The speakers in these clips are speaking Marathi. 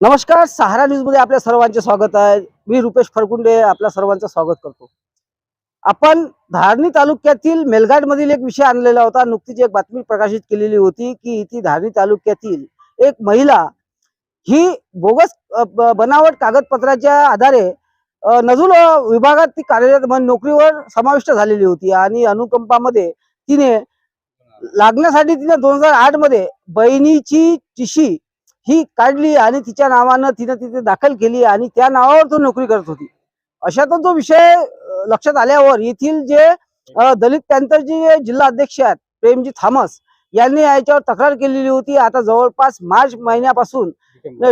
नमस्कार सहारा न्यूजमध्ये आपल्या सर्वांचे स्वागत आहे. मी रुपेश फरकुंडे आपल्या सर्वांचं स्वागत करतो. आपण धारणी तालुक्यातील मेलघाट मधील एक विषय आणलेला होता. नुकतीच एक बातमी प्रकाशित केलेली होती की ती धारणी तालुक्यातील एक महिला ही बोगस बनावट कागदपत्राच्या आधारे नजूल विभागात ती कार्यरत नोकरीवर समाविष्ट झालेली होती आणि अनुकंपामध्ये तिने लागण्यासाठी तिने दोन हजार आठमध्ये बहिणीची टिशी ही काढली आणि तिच्या नावानं तिने तिथे दाखल केली आणि त्या नावावर तो नोकरी करत होती. अशातच जो विषय लक्षात आल्यावर येथील जे दलित पॅंथरचे जे जिल्हा अध्यक्ष आहेत प्रेमजी थॉमस यांनी याच्यावर तक्रार केलेली होती. आता जवळपास मार्च महिन्यापासून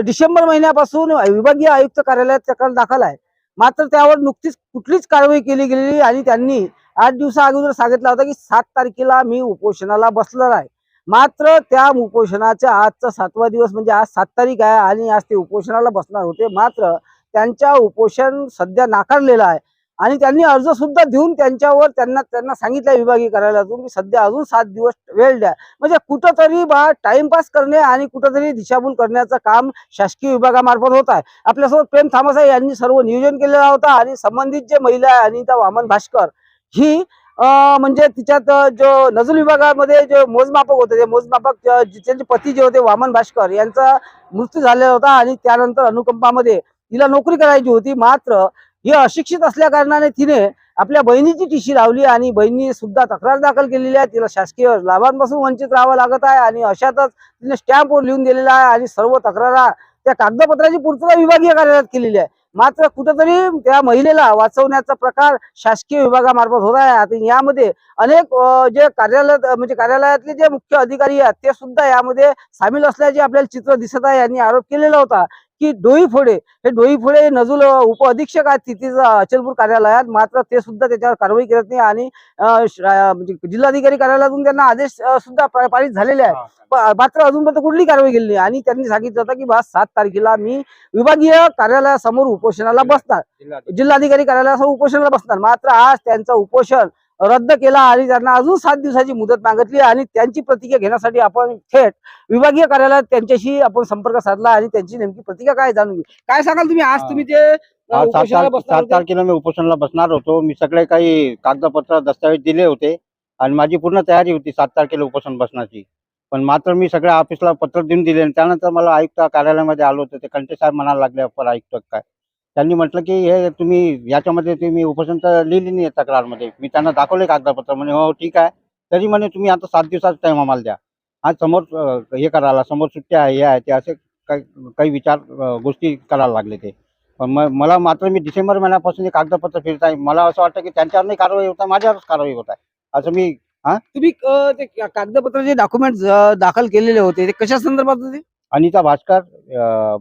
डिसेंबर. महिन्यापासून विभागीय आयुक्त कार्यालयात तक्रार दाखल आहे. मात्र त्यावर नुकतीच कुठलीच कारवाई केली गेलेली आणि त्यांनी आठ दिवसा अगोदर सांगितलं होतं की सात तारखेला मी उपोषणाला बसणार आहे. मात्र त्या उपोषणाचा आजचा सातवा दिवस म्हणजे आज सात तारीख आहे आणि आज ते उपोषणाला बसणार होते. मात्र त्यांच्या उपोषण सध्या नाकारलेलं आहे. आणि त्यांनी अर्ज सुद्धा देऊन त्यांच्यावर त्यांना त्यांना सांगितलं विभागीय कार्यालयातून की सध्या अजून सात दिवस वेळ द्या. म्हणजे कुठंतरी बा टाइमपास करणे आणि कुठंतरी दिशाभूल करण्याचं काम शासकीय विभागामार्फत होत आहे. आपल्यासोबत प्रेम थामस यांनी सर्व नियोजन केलेलं होतं आणि संबंधित जे महिला आहे अनिता वामन भास्कर ही म्हणजे तिच्यात जो नजूल विभागामध्ये जे मोजमापक होते ते मोजमापक त्यांचे पती जे होते वामन भास्कर यांचा मृत्यू झालेला होता आणि त्यानंतर अनुकंपामध्ये तिला नोकरी करायची होती. मात्र हे अशिक्षित असल्या कारणाने तिने आपल्या बहिणीची टीशी लावली आणि बहिणी सुद्धा तक्रार दाखल केलेली आहे. तिला शासकीय लाभांपासून वंचित राहावं लागत आहे आणि अशातच तिने स्टॅम्पवर लिहून दिलेला आहे आणि सर्व तक्रारा त्या कागदपत्राची पूर्तता विभागीय कार्यालयात केलेली आहे. मात्र कुठेतरी त्या महिलेला वाचवण्याचा प्रकार शासकीय विभागामार्फत होत आहे. आता यामध्ये अनेक जे कार्यालय म्हणजे कार्यालयातले जे मुख्य अधिकारी आहेत ते सुद्धा यामध्ये सामील असल्याचे आपल्याला चित्र दिसत आहे. यांनी आरोप केलेला होता की डोई फोडे. हे डोई फोडे नजूल उप अधीक्षक आहेत तिथेच अचलपूर कार्यालयात. मात्र ते सुद्धा त्याच्यावर कारवाई करत नाही आणि म्हणजे जिल्हाधिकारी कार्यालयातून त्यांना आदेश सुद्धा पारित झालेले आहेत. मात्र अजूनपर्यंत कुठली कारवाई केली नाही. आणि त्यांनी सांगितलं होतं की बा सात तारखेला मी विभागीय कार्यालयासमोर उपोषणाला बसणार. जिल्हाधिकारी कार्यालयासमोर उपोषणाला बसणार. मात्र आज त्यांचं उपोषण रद्द केला आणि त्यांना अजून सात दिवसाची मुदत मागितली आणि त्यांची प्रतिक्रिया घेण्यासाठी आपण थेट विभागीय कार्यालयात त्यांच्याशी आपण संपर्क साधला आणि त्यांची नेमकी प्रतिक्रिया काय जाणून घेऊ. काय सांगाल तुम्ही? आज. तुम्ही आज सात? तारखेला मी उपोषणाला बसणार होतो. मी सगळे काही कागदपत्र दस्तावेज दिले होते आणि माझी पूर्ण तयारी होती सात तारखेला उपोषण बसण्याची. पण मात्र मी सगळ्या ऑफिसला पत्र देऊन दिले आणि त्यानंतर मला आयुक्त कार्यालयामध्ये आलो होतो. ते कंटे साहेब म्हणायला लागले आयुक्त काय? त्यांनी म्हटलं की हे तुम्ही याच्यामध्ये तुम्ही उपोषण तर लिहिली नाही आहे तक्रारमध्ये. मी त्यांना दाखवले कागदपत्र. म्हणे हो ठीक आहे. तरी म्हणे तुम्ही आता सात दिवसाचा टाईम आम्हाला द्या. आज समोर हे करायला समोर सुट्ट्या आहे हे आहे ते असे काही काही विचार गोष्टी करायला लागले ते. पण म- मला मात्र मी डिसेंबर महिन्यापासून हे कागदपत्र फिरत आहे मला असं वाटतं की त्यांच्यावर नाही कारवाई होत आहे माझ्यावरच कारवाई होत आहे. असं मी तुम्ही अं, ते कागदपत्राचे डॉक्युमेंट दाखल केलेले होते. ते कशा संदर्भात होते? अनिता भास्कर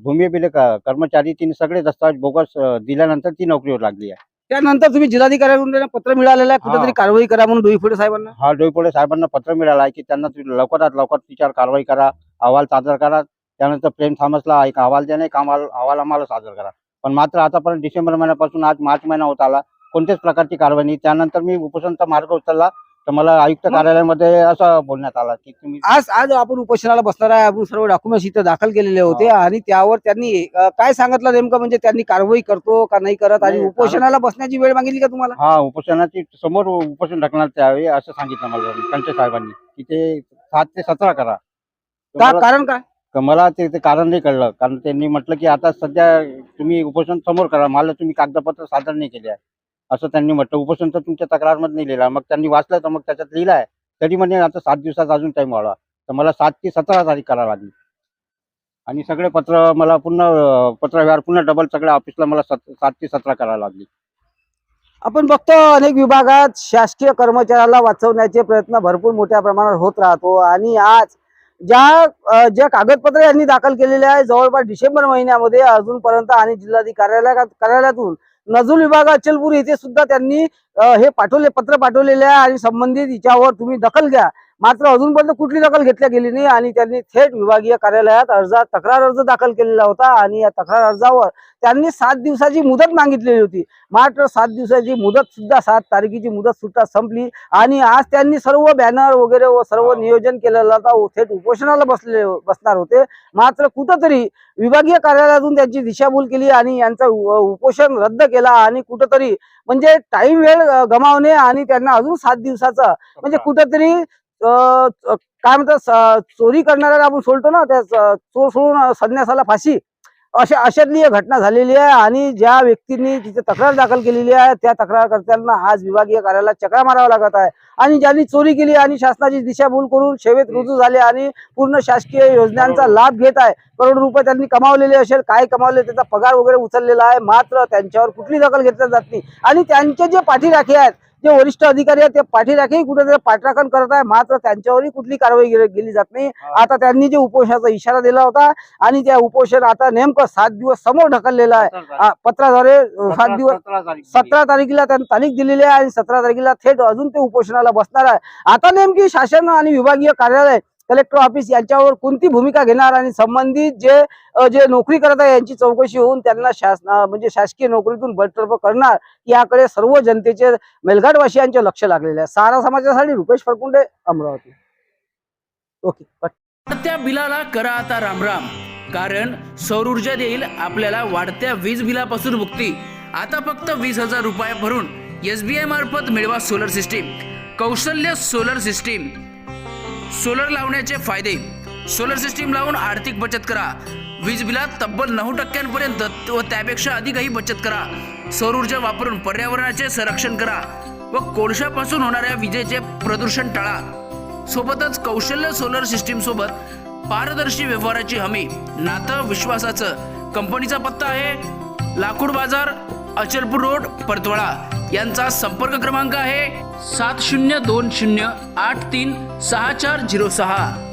भूमी कर्मचारी तिने सगळे दस्तावेज बोगस दिल्यानंतर ती नोकरीवर लागली आहे. त्यानंतर तुम्ही जिल्हाधिकाऱ्यांकडून त्यांना पत्र मिळालेलं आहे कुठेतरी. कारवाई करा म्हणून डोईफोडे साहेबांना? हा डोईपोळे साहेबांना पत्र मिळालं आहे की त्यांना तुम्ही लवकरात लवकर तिच्यावर कारवाई करा अहवाल सादर करा त्यानंतर प्रेम थॉमसला एक अहवाल द्या एक अहवाल अहवाल आम्हाला सादर करा. पण मात्र आतापर्यंत डिसेंबर महिन्यापासून आज मार्च महिना होत आला कोणत्याच प्रकारची कारवाई नाही. त्यानंतर मी उपोषणचा मार्ग उचलला तर मला आयुक्त? कार्यालयामध्ये असं बोलण्यात आलं की तुम्ही आज आज आपण उपोषणाला बसणार आहे. आपण सर्व डॉक्युमेंट्स इथे दाखल केलेले होते आणि त्यावर त्यांनी अं, काय सांगितलं नेमकं? म्हणजे त्यांनी कारवाई करतो का नाही करत? आणि नाही, उपोषणाला बसण्याची वेळ मागितली का तुम्हाला? हा उपोषणाची समोर उपोषण ढकलण्यात यावे असं सांगितलं मला कंटे साहेबांनी की ते सात ते सतरा करा. तर का? मला- कारण काय? तर मला ते ते कारण नाही कळलं. कारण त्यांनी म्हटलं की आता सध्या तुम्ही उपोषण समोर करा. मला तुम्ही कागदपत्र सादर नाही केले आहे. असं त्यांनी म्हटलं. उपोषण तुमच्या तक्रारमध्ये नाही लिहिलं मग त्यांनी वाचलं तर मग त्याच्यात लिहिलं आहे तरी म्हणजे आता सात दिवसाचा अजून टाईम वाढवा. तर मला सात ते सतरा तारीख करावं लागली. आणि सगळे पत्र मला पुन्हा पत्र पत्रव्यवहार पुन्हा डबल सगळ्या ऑफिसला मला सत सात ते सतरा करावं लागली. आपण बघतो अनेक विभागात शासकीय कर्मचाऱ्याला वाचवण्याचे प्रयत्न भरपूर मोठ्या प्रमाणात होत राहतो. आणि आज ज्या ज्या कागदपत्र यांनी दाखल केलेले आहे जवळपास डिसेंबर महिन्यामध्ये अजूनपर्यंत आणि जिल्हाधिकारी कार्यालयात कार्यालयातून नजूल विभाग अचलपूर येथे सुद्धा त्यांनी हे पाठवले पत्र पाठवलेले आहे आणि संबंधित हिच्यावर तुम्ही दखल घ्या. मात्र अजूनपर्यंत कुठली दखल घेतल्या गेली नाही आणि त्यांनी थेट विभागीय कार्यालयात अर्जात तक्रार अर्ज दाखल केलेला होता आणि या तक्रार अर्जावर त्यांनी सात दिवसाची मुदत मागितलेली होती. मात्र सात दिवसाची मुदत सुद्धा सात तारखेची मुदत सुद्धा संपली आणि आज त्यांनी सर्व बॅनर वगैरे व सर्व नियोजन केलेलं होता थेट उपोषणाला बसले बसणार होते. मात्र कुठंतरी विभागीय कार्यालयातून त्यांची दिशाभूल केली आणि यांचं उपोषण रद्द केला आणि कुठंतरी म्हणजे टाइम वेळ गमावणे आणि त्यांना अजून सात दिवसाचा म्हणजे कुठंतरी काय म्हणतात चोरी करणाऱ्याला आपण सोडतो ना त्या चोर सोडून संन्यासाला फाशी. अशा अशातली घटना झालेली आहे आणि ज्या व्यक्तींनी तिथे तक्रार दाखल केलेली आहे त्या तक्रारकर्त्यांना आज विभागीय कार्यालयात चक्रा मारावा लागत आहे. आणि ज्यांनी चोरी केली आणि शासनाची दिशाभूल करून सेवेत रुजू झाले आणि पूर्ण शासकीय योजनांचा लाभ घेत आहे. करोड रुपये त्यांनी कमावलेले असेल काय कमावले त्याचा पगार वगैरे उचललेला आहे मात्र त्यांच्यावर कुठली दखल घेतली जात नाही. आणि त्यांचे जे पाठीराखे आहेत जे वरिष्ठ अधिकारी आहेत ते पाठीराखेही कुठेतरी पाठराखण करत आहे मात्र त्यांच्यावरही कुठली कारवाई गेली गेली जात नाही. आता त्यांनी जे उपोषणाचा इशारा दिला होता आणि त्या उपोषण आता नेमकं सात दिवस समोर ढकललेलं आहे. पत्राद्वारे सात दिवस सतरा तारखेला त्यांनी तारीख दिलेली आहे आणि सतरा तारखेला थेट अजून ते उपोषणाला बसणार आहे. आता नेमकी शासन आणि विभागीय कार्यालय कलेक्टर ऑफिस यांच्यावर कोणती भूमिका घेणार आणि संबंधित जे जे नोकरी करत आहे यांची चौकशी होऊन त्यांना शासना म्हणजे शासकीय नोकरीतून बडतर्फ करणार याकडे सर्व जनतेचे मेलघाटवासियांचे लक्ष लागलेले आहे. सारा समाजासाठी रुपेश फरकुंडे अमरावती. ओके वाढत्या बिलाला करा आता रामराम. कारण सौर ऊर्जा देईल आपल्याला वाढत्या वीज बिलापासून मुक्ती. आता फक्त वीस हजार रुपये भरून एस बी आय मार्फत मिळवा सोलर सिस्टीम कौशल्य सोलर सिस्टीम सोलर लावण्याचे फायदे. सोलर सिस्टीम लावून आर्थिक बचत करा. वीज बिलात तब्बल नऊ टक्क्यांपर्यंत व त्यापेक्षा अधिकही बचत करा. सौर ऊर्जा वापरून पर्यावरणाचे संरक्षण करा व कोळशापासून होणाऱ्या विजेचे प्रदूषण टाळा. सोबतच कौशल्य सोलर सिस्टीम सोबत पारदर्शी व्यवहाराची हमी. नातं विश्वासाचं. कंपनीचा पत्ता आहे लाकूड बाजार अचलपूर रोड परतवाडा. यांचा संपर्क क्रमांक आहे सात शून्य दोन शून्य आठ तीन सहा चार झिरो सहा.